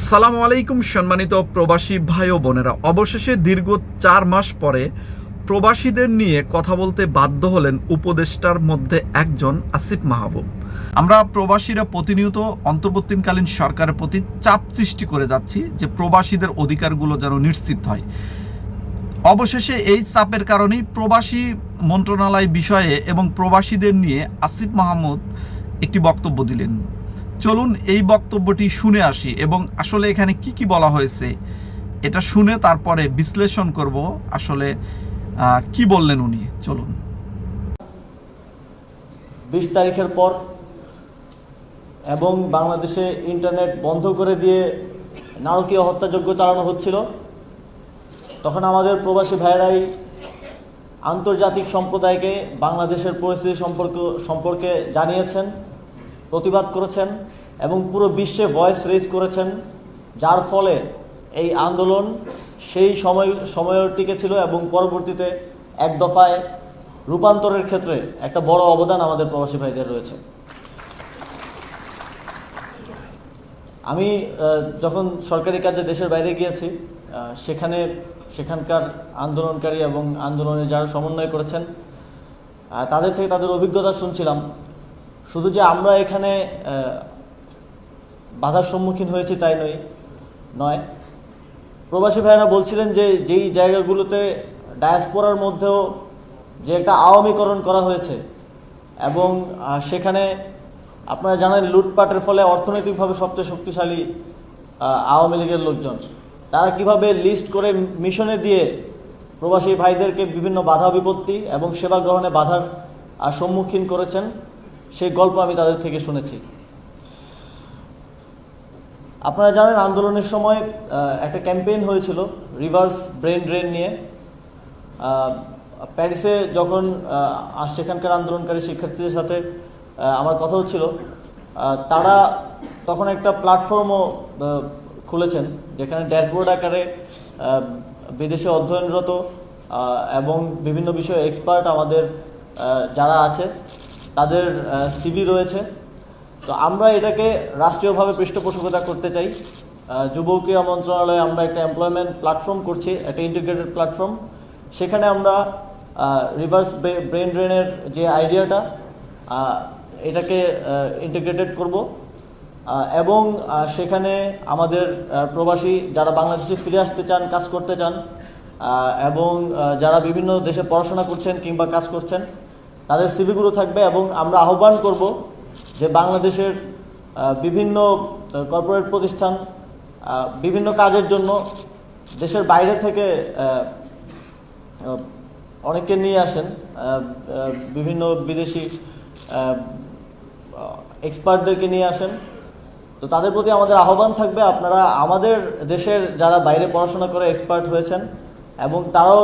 আসসালামু আলাইকুম, সম্মানিত প্রবাসী ভাই ও বোনেরা। অবশেষে দীর্ঘ চার মাস পরে প্রবাসীদের নিয়ে কথা বলতে বাধ্য হলেন উপদেষ্টার মধ্যে একজন আসিফ মাহবুব। আমরা প্রবাসীরা প্রতিনিয়ত অন্তর্বর্তীকালীন সরকারের প্রতি চাপ সৃষ্টি করে যাচ্ছি যে প্রবাসীদের অধিকারগুলো যেন নিশ্চিত হয়। অবশেষে এই চাপের কারণেই প্রবাসী মন্ত্রণালয় বিষয়ে এবং প্রবাসীদের নিয়ে আসিফ মাহমুদ একটি বক্তব্য দিলেন। চলুন এই বক্তব্যটি শুনে আসি এবং আসলে এখানে কি কি বলা হয়েছে, এটা শুনে তারপরে বিশ্লেষণ করব আসলে কি বললেন উনি? চলুন। বিশ তারিখের পর এবং বাংলাদেশে ইন্টারনেট বন্ধ করে দিয়ে নারকীয় হত্যাযজ্ঞ চালানো হচ্ছিল, তখন আমাদের প্রবাসী ভাইয়েরাই আন্তর্জাতিক সম্প্রদায়কে বাংলাদেশের পরিস্থিতি সম্পর্ক, সম্পর্কে জানিয়েছেন। প্রতিবাদ করেছেন এবং পুরো বিশ্বে ভয়েস রেজ করেছেন, যার ফলে এই আন্দোলন সেই সময় সময়ের টিকে ছিল এবং পরবর্তীতে এক দফায় রূপান্তরের ক্ষেত্রে একটা বড় অবদান আমাদের প্রবাসী ভাইদের রয়েছে। আমি যখন সরকারি কাজে দেশের বাইরে গিয়েছি সেখানে সেখানকার আন্দোলনকারী এবং আন্দোলনে যারা সমন্বয় করেছেন তাদের থেকে তাদের অভিজ্ঞতা শুনছিলাম। শুধু যে আমরা এখানে বাধার সম্মুখীন হয়েছি তাই নয় নয়। প্রবাসী ভাইয়েরা বলছিলেন যে যেই জায়গাগুলোতে ডায়াসপোরার মধ্যেও যে একটা আওয়ামীকরণ করা হয়েছে এবং সেখানে আপনারা জানেন লুটপাটের ফলে অর্থনৈতিকভাবে সবচেয়ে শক্তিশালী আওয়ামী লীগের লোকজন। তারা কীভাবে লিস্ট করে মিশনে দিয়ে প্রবাসী ভাইদেরকে বিভিন্ন বাধা বিপত্তি এবং সেবা গ্রহণে বাধার সম্মুখীন করেছেন সেই গল্প আমি তাদের থেকে শুনেছি। আপনারা জানেন আন্দোলনের সময় একটা ক্যাম্পেইন হয়েছিল রিভার্স ব্রেন ড্রেন নিয়ে। প্যারিসে যখন সেখানকার আন্দোলনকারী শিক্ষার্থীদের সাথে আমার কথা হচ্ছিল তারা তখন একটা প্ল্যাটফর্মও খুলেছেন যেখানে ড্যাশবোর্ড আকারে বিদেশে অধ্যয়নরত এবং বিভিন্ন বিষয়ে এক্সপার্ট আমাদের যারা আছে তাদের সিভি রয়েছে। তো আমরা এটাকে রাষ্ট্রীয়ভাবে পৃষ্ঠপোষকতা করতে চাই। যুব ক্রীড়া মন্ত্রণালয়ে আমরা একটা এমপ্লয়মেন্ট প্ল্যাটফর্ম করছি, একটা ইন্টিগ্রেটেড প্ল্যাটফর্ম সেখানে আমরা রিভার্স ব্রেন ড্রেনের যে আইডিয়াটা এটাকে ইন্টিগ্রেটেড করব। এবং সেখানে আমাদের প্রবাসী যারা বাংলাদেশে ফিরে আসতে চান, কাজ করতে চান এবং যারা বিভিন্ন দেশে পড়াশোনা করছেন কিংবা কাজ করছেন তাদের সিভিগুলো থাকবে এবং আমরা আহ্বান করব যে বাংলাদেশের বিভিন্ন কর্পোরেট প্রতিষ্ঠান বিভিন্ন কাজের জন্য দেশের বাইরে থেকে অনেককে নিয়ে আসেন বিভিন্ন বিদেশি এক্সপার্টদেরকে নিয়ে আসেন। তো তাদের প্রতি আমাদের আহ্বান থাকবে, আপনারা আমাদের দেশের যারা বাইরে পড়াশোনা করে এক্সপার্ট হয়েছেন এবং তারাও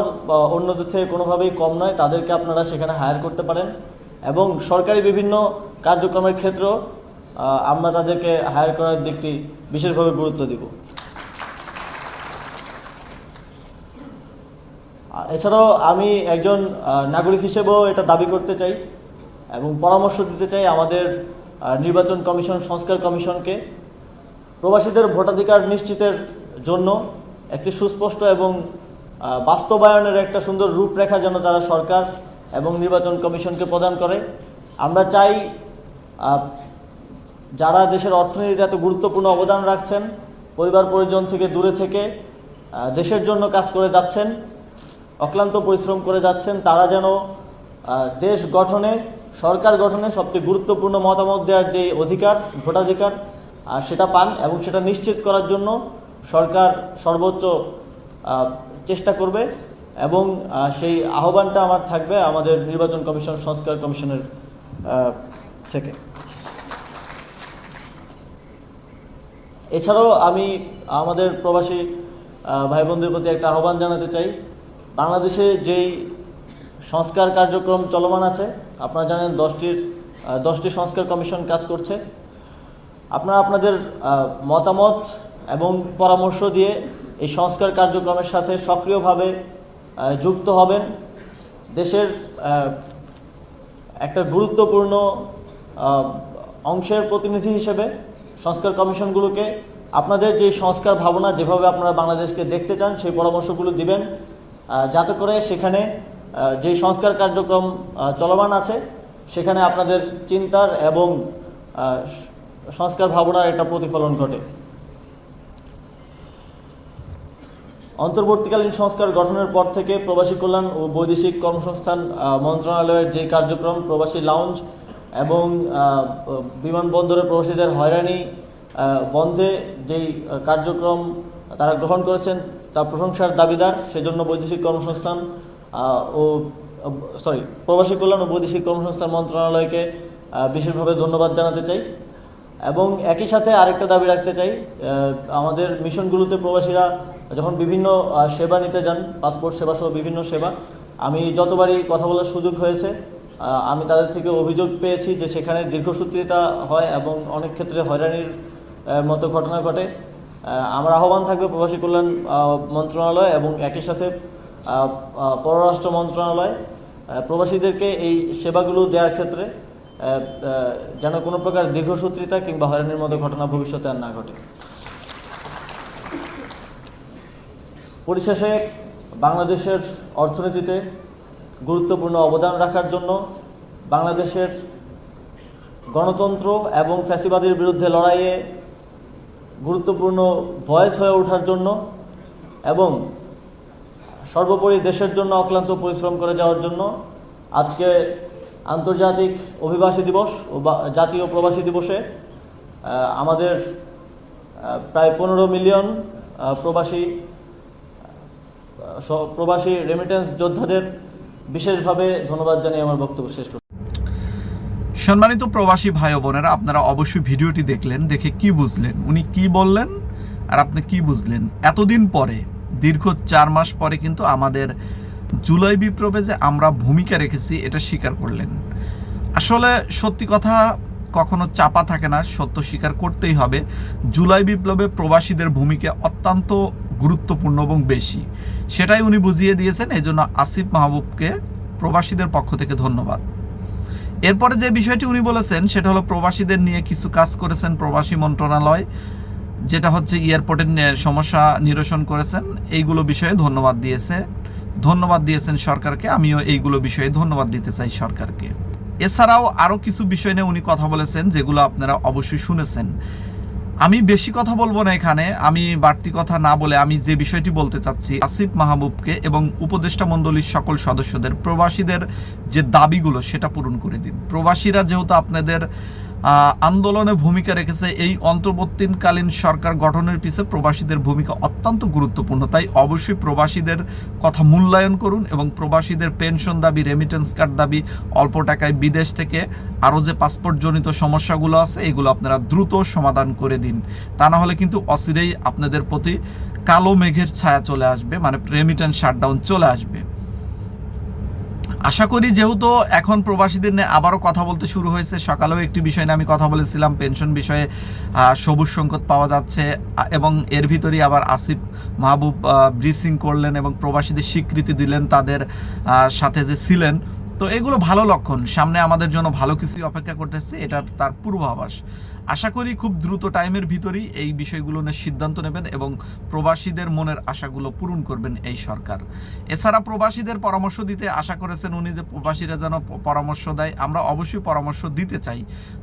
অন্যদের থেকে কোনোভাবেই কম নয়, তাদেরকে আপনারা সেখানে হায়ার করতে পারেন। এবং সরকারি বিভিন্ন কার্যক্রমের ক্ষেত্রেও আমরা তাদেরকে হায়ার করার দিকটি বিশেষভাবে গুরুত্ব দিব। এছাড়াও আমি একজন নাগরিক হিসেবেও এটা দাবি করতে চাই এবং পরামর্শ দিতে চাই আমাদের নির্বাচন কমিশন, সংস্কার কমিশনকে। প্রবাসীদের ভোটাধিকার নিশ্চিতের জন্য একটি সুস্পষ্ট এবং বাস্তবায়নের একটা সুন্দর রূপরেখা যেন তারা সরকার এবং নির্বাচন কমিশনকে প্রদান করে। আমরা চাই যারা দেশের অর্থনীতিতে এত গুরুত্বপূর্ণ অবদান রাখছেন, পরিবার পরিজন থেকে দূরে থেকে দেশের জন্য কাজ করে যাচ্ছেন, অক্লান্ত পরিশ্রম করে যাচ্ছেন, তারা যেন দেশ গঠনে, সরকার গঠনে সবচেয়ে গুরুত্বপূর্ণ মতামত দেওয়ার যে অধিকার, ভোটাধিকার সেটা পান এবং সেটা নিশ্চিত করার জন্য সরকার সর্বোচ্চ চেষ্টা করবে এবং সেই আহ্বানটা আমার থাকবে আমাদের নির্বাচন কমিশন, সংস্কার কমিশনের থেকে। এছাড়াও আমি আমাদের প্রবাসী ভাই বোনদের প্রতি একটা আহ্বান জানাতে চাই। বাংলাদেশে যেই সংস্কার কার্যক্রম চলমান আছে, আপনারা জানেন দশটির দশটি সংস্কার কমিশন কাজ করছে। আপনারা আপনাদের মতামত এবং পরামর্শ দিয়ে এই সংস্কার কার্যক্রমের সাথে সক্রিয়ভাবে যুক্ত হবেন। দেশের একটা গুরুত্বপূর্ণ অংশের প্রতিনিধি হিসেবে সংস্কার কমিশনগুলোকে আপনাদের যে সংস্কার ভাবনা যেভাবে আপনারা বাংলাদেশকে দেখতে চান, সেই পরামর্শগুলো দিবেন। যাতে করে সেখানে যে সংস্কার কার্যক্রম চলমান আছে, সেখানে আপনাদের চিন্তার এবং সংস্কার ভাবনার একটা প্রতিফলন ঘটে। অন্তর্বর্তীকালীন সংস্কার গঠনের পর থেকে প্রবাসী কল্যাণ ও বৈদেশিক কর্মসংস্থান মন্ত্রণালয়ের যে কার্যক্রম, প্রবাসী লাউঞ্জ এবং বিমানবন্দরে প্রবাসীদের হয়রানি বন্ধে যেই কার্যক্রম তারা গ্রহণ করেছেন, তা প্রশংসার দাবিদার। সেজন্য বৈদেশিক কর্মসংস্থান ও সরি প্রবাসী কল্যাণ ও বৈদেশিক কর্মসংস্থান মন্ত্রণালয়কে বিশেষভাবে ধন্যবাদ জানাতে চাই। এবং একই সাথে আরেকটা দাবি রাখতে চাই আমাদের মিশনগুলোতে প্রবাসীরা যখন বিভিন্ন সেবা নিতে যান, পাসপোর্ট সেবা সহ বিভিন্ন সেবা, আমি যতবারই কথা বলার সুযোগ হয়েছে আমি তাদের থেকে অভিযোগ পেয়েছি যে সেখানে দীর্ঘসূত্রিতা হয় এবং অনেক ক্ষেত্রে হয়রানির মতো ঘটনা ঘটে। আমার আহ্বান থাকবে প্রবাসী কল্যাণ মন্ত্রণালয় এবং একই সাথে পররাষ্ট্র মন্ত্রণালয় প্রবাসীদেরকে এই সেবাগুলো দেওয়ার ক্ষেত্রে যেন কোনো প্রকার দীর্ঘসূত্রিতা কিংবা হয়রানির মতো ঘটনা ভবিষ্যতে আর না ঘটে। পরিশেষে বাংলাদেশের অর্থনীতিতে গুরুত্বপূর্ণ অবদান রাখার জন্য বাংলাদেশের গণতন্ত্র এবং ফ্যাসিবাদের বিরুদ্ধে লড়াইয়ে গুরুত্বপূর্ণ ভয়েস হয়ে ওঠার জন্য এবং সর্বোপরি দেশের জন্য অক্লান্ত পরিশ্রম করে যাওয়ার জন্য আজকে আন্তর্জাতিক অভিবাসী দিবস ও জাতীয় প্রবাসী দিবসে আমাদের প্রায় পনেরো মিলিয়ন প্রবাসী প্রবাসী রেমিটেন্স যোদ্ধাদের বিশেষভাবে ধন্যবাদ জানিয়ে আমার বক্তব্য শেষ করছি। সম্মানিত প্রবাসী ভাই বোনেরা, আপনারা অবশ্যই ভিডিওটি দেখলেন, দেখে কি বুঝলেন, উনি কি বললেন, আর আপনি কি বুঝলেন। এতদিন পরে, দীর্ঘ চার মাস পরে কিন্তু আমাদের জুলাই বিপ্লবে যে আমরা ভূমিকা রেখেছি, এটা স্বীকার করলেন। আসলে সত্যি কথা, কখনো চাপা থাকে না, সত্য স্বীকার করতেই হবে। জুলাই বিপ্লবে প্রবাসীদের ভূমিকা অত্যন্ত গুরুত্বপূর্ণ এবং বেশি। সেটাই উনি বুঝিয়ে দিয়েছেন এই জন্য আসিফ মাহবুবকে প্রবাসীদের পক্ষ থেকে ধন্যবাদ। এরপরে যে বিষয়টি উনি বলেছেন, সেটা হলো প্রবাসীদের নিয়ে কিছু কাজ করেছেন প্রবাসী মন্ত্রণালয়, যেটা হচ্ছে এয়ারপোর্টের সমস্যা নিরসন করেছেন। এইগুলো বিষয়ে ধন্যবাদ দিয়েছে। ধন্যবাদ দিয়েছেন সরকারকে। আমিও এইগুলো বিষয়ে ধন্যবাদ দিতে চাই সরকারকে। এছাড়াও আরও কিছু বিষয় নিয়ে উনি কথা বলেছেন, যেগুলো আপনারা অবশ্যই শুনেছেন। আমি বেশি কথা বলব না এখানে। আমি বাড়তি কথা না বলে আমি যে বিষয়টি বলতে চাচ্ছি, আসিফ মাহবুবকে এবং উপদেষ্টা মণ্ডলীর সকল সদস্যদের, প্রবাসীদের যে দাবিগুলো সেটা পূরণ করে দিন। প্রবাসীরা যেহেতু আপনাদের আন্দোলনে ভূমিকা রেখেছে এই অন্তর্বর্তীকালীন সরকার গঠনের পিছে প্রবাসীদের ভূমিকা অত্যন্ত গুরুত্বপূর্ণ। তাই অবশ্যই প্রবাসীদের কথা মূল্যায়ন করুন এবং প্রবাসীদের পেনশন দাবি রেমিটেন্স কার্ড দাবি, অল্প টাকায় বিদেশ থেকে আরও যে পাসপোর্টজনিত সমস্যাগুলো আছে, এগুলো আপনারা দ্রুত সমাধান করে দিন। তা না হলে কিন্তু অচিরেই আপনাদের প্রতি কালো মেঘের ছায়া চলে আসবে মানে রেমিটেন্স শাটডাউন চলে আসবে। আশা করি যেহেতু এখন প্রবাসীদের নিয়ে আবারও কথা বলতে শুরু হয়েছে, সকালেও একটি বিষয় নিয়ে আমি কথা বলেছিলাম, পেনশন বিষয়ে সবুজ সংকট পাওয়া যাচ্ছে এবং এর ভিতরেই আবার আসিফ মাহবুব ব্রিসিং করলেন এবং প্রবাসীদের স্বীকৃতি দিলেন তাদের সাথে যে ছিলেন। তো এগুলো ভালো লক্ষণ। সামনে আমাদের জন্য ভালো কিছুই অপেক্ষা করতেছে, এটা তার পূর্বাভাস। আশা করি খুব দ্রুত টাইমের ভিতরেই এই বিষয়গুলো নিয়ে সিদ্ধান্ত নেবেন এবং প্রবাসীদের মনের আশাগুলো পূরণ করবেন এই সরকার। এছাড়া প্রবাসীদের পরামর্শ দিতে আশা করেছেন উনি যে প্রবাসীরা যেন পরামর্শ দেয়, আমরা অবশ্যই পরামর্শ দিতে চাই।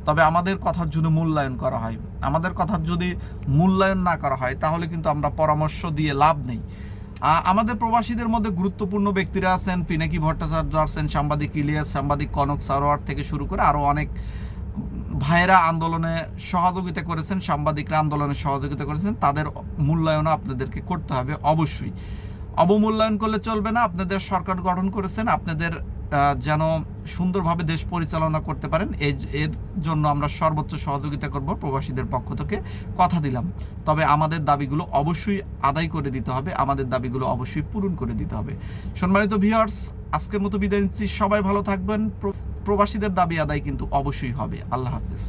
তবে আমাদের কথার যদি মূল্যায়ন করা হয়, আমাদের কথার যদি মূল্যায়ন না করা হয়, তাহলে কিন্তু আমরা পরামর্শ দিয়ে লাভ নেই। আমাদের প্রবাসীদের মধ্যে গুরুত্বপূর্ণ ব্যক্তিরা আছেন পিনাকি ভট্টাচার্য আছেন, সাংবাদিক ইলিয়াস, সাংবাদিক কনক সারোয়ার থেকে শুরু করে আরও অনেক ভাইয়েরা আন্দোলনে সহযোগিতা করেছেন, সাংবাদিকরা আন্দোলনে সহযোগিতা করেছেন। তাদের মূল্যায়নও আপনাদেরকে করতে হবে অবশ্যই। অবমূল্যায়ন করলে চলবে না, আপনাদের সরকার গঠন করেছেন, আপনাদের যেন সুন্দরভাবে দেশ পরিচালনা করতে পারেন। এর জন্য আমরা সর্বোচ্চ সহযোগিতা করব প্রবাসীদের পক্ষ থেকে। কথা দিলাম। তবে আমাদের দাবিগুলো অবশ্যই আদায় করে দিতে হবে। আমাদের দাবিগুলো অবশ্যই পূরণ করে দিতে হবে। সম্মানিত ভিউয়ার্স, আজকের মতো বিদায় নিচ্ছি। সবাই ভালো থাকবেন। প্রবাসীদের দাবি আদায় কিন্তু অবশ্যই হবে। আল্লাহ হাফিজ।